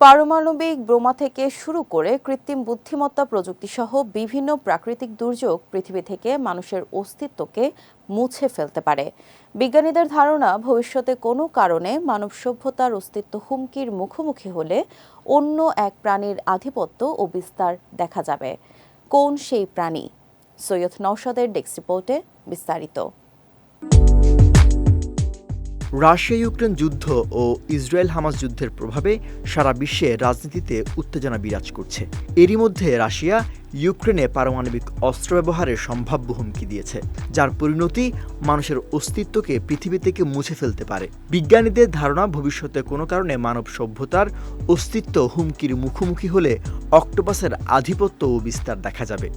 পারমাণবিক বোমা থেকে শুরু করে কৃত্রিম বুদ্ধিমত্তা প্রযুক্তিসহ বিভিন্ন প্রাকৃতিক দুর্যোগ পৃথিবী থেকে মানুষের অস্তিত্বকে মুছে ফেলতে পারে। বিজ্ঞানীদের ধারণা, ভবিষ্যতে কোনো কারণে মানব সভ্যতার অস্তিত্ব হুমকির মুখোমুখি হলে অন্য এক প্রাণীর আধিপত্য ও বিস্তার দেখা যাবে। কোন সেই প্রাণী? সৈয়দ নওশাদের ডেস্ক রিপোর্টে বিস্তারিত। রাশিয়া ইউক্রেন যুদ্ধ ও ইসরায়েল হামাস যুদ্ধের প্রভাবে সারা বিশ্বে রাজনীতিতে উত্তেজনা বিরাজ করছে। এরই মধ্যে রাশিয়া ইউক্রেনে পারমাণবিক অস্ত্র ব্যবহারের সম্ভাব্য হুমকি দিয়েছে, যার পরিণতি মানুষের অস্তিত্বকে পৃথিবী থেকে মুছে ফেলতে পারে। বিজ্ঞানীদের ধারণা, ভবিষ্যতে কোনো কারণে মানব সভ্যতার অস্তিত্ব হুমকির মুখোমুখি হলে অক্টোপাসের আধিপত্য ও বিস্তার দেখা যাবে।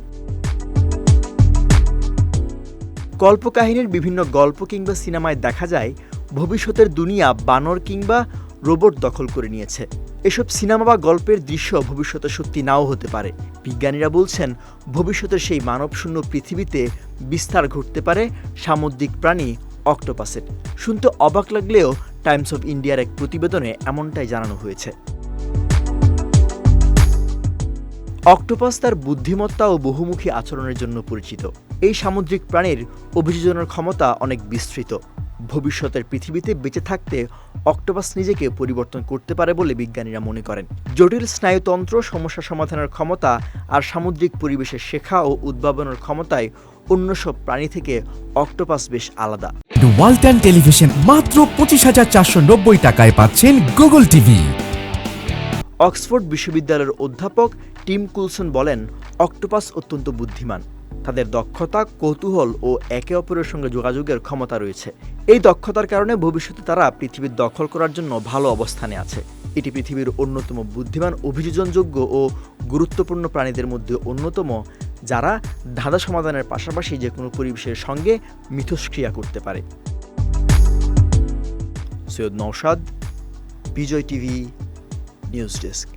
কল্পকাহিনীর বিভিন্ন গল্প কিংবা সিনেমায় দেখা যায় ভবিষ্যতের দুনিয়া বানর কিংবা রোবট দখল করে নিয়েছে। এসব সিনেমা বা গল্পের দৃশ্য ভবিষ্যতে সত্যি নাও হতে পারে। বিজ্ঞানীরা বলছেন, ভবিষ্যতের সেই মানবশূন্য পৃথিবীতে বিস্তার ঘটতে পারে সামুদ্রিক প্রাণী অক্টোপাসের। শুনতে অবাক লাগলেও টাইমস অফ ইন্ডিয়ার এক প্রতিবেদনে এমনটাই জানানো হয়েছে। অক্টোপাস তার বুদ্ধিমত্তা ও বহুমুখী আচরণের জন্য পরিচিত। এই সামুদ্রিক প্রাণীর অভিযোজনের ক্ষমতা অনেক বিস্তৃত। ভবিষ্যতের পৃথিবীতে বেঁচে থাকতে অক্টোপাস নিজেকে পরিবর্তন করতে পারে বলে বিজ্ঞানীরা মনে করেন। জটিল স্নায়ুতন্ত্র সমস্যা সমাধানের ক্ষমতা আর সামুদ্রিক পরিবেশে শেখা ও উদ্ভাবনের ক্ষমতায় অন্য সব প্রাণী থেকে অক্টোপাস বেশ আলাদা। ওয়ালটন টেলিভিশন মাত্র পঁচিশ হাজার চারশো নব্বই টাকায় পাচ্ছেন গুগল টিভি। অক্সফোর্ড বিশ্ববিদ্যালয়ের অধ্যাপক টিম কুলসন বলেন অক্টোপাস অত্যন্ত বুদ্ধিমান। তাদের দক্ষতা, কৌতূহল ও একে অপরের সঙ্গে যোগাযোগের ক্ষমতা রয়েছে। এই দক্ষতার কারণে ভবিষ্যতে তারা পৃথিবীর দখল করার জন্য ভালো অবস্থানে আছে। এটি পৃথিবীর অন্যতম বুদ্ধিমান, অভিযোজনযোগ্য ও গুরুত্বপূর্ণ প্রাণীদের মধ্যে অন্যতম, যারা ধাঁধা সমাধানের পাশাপাশি যে কোনো পরিবেশের সঙ্গে মিথস্ক্রিয়া করতে পারে। Syed Naushad Bijoy TV, news desk.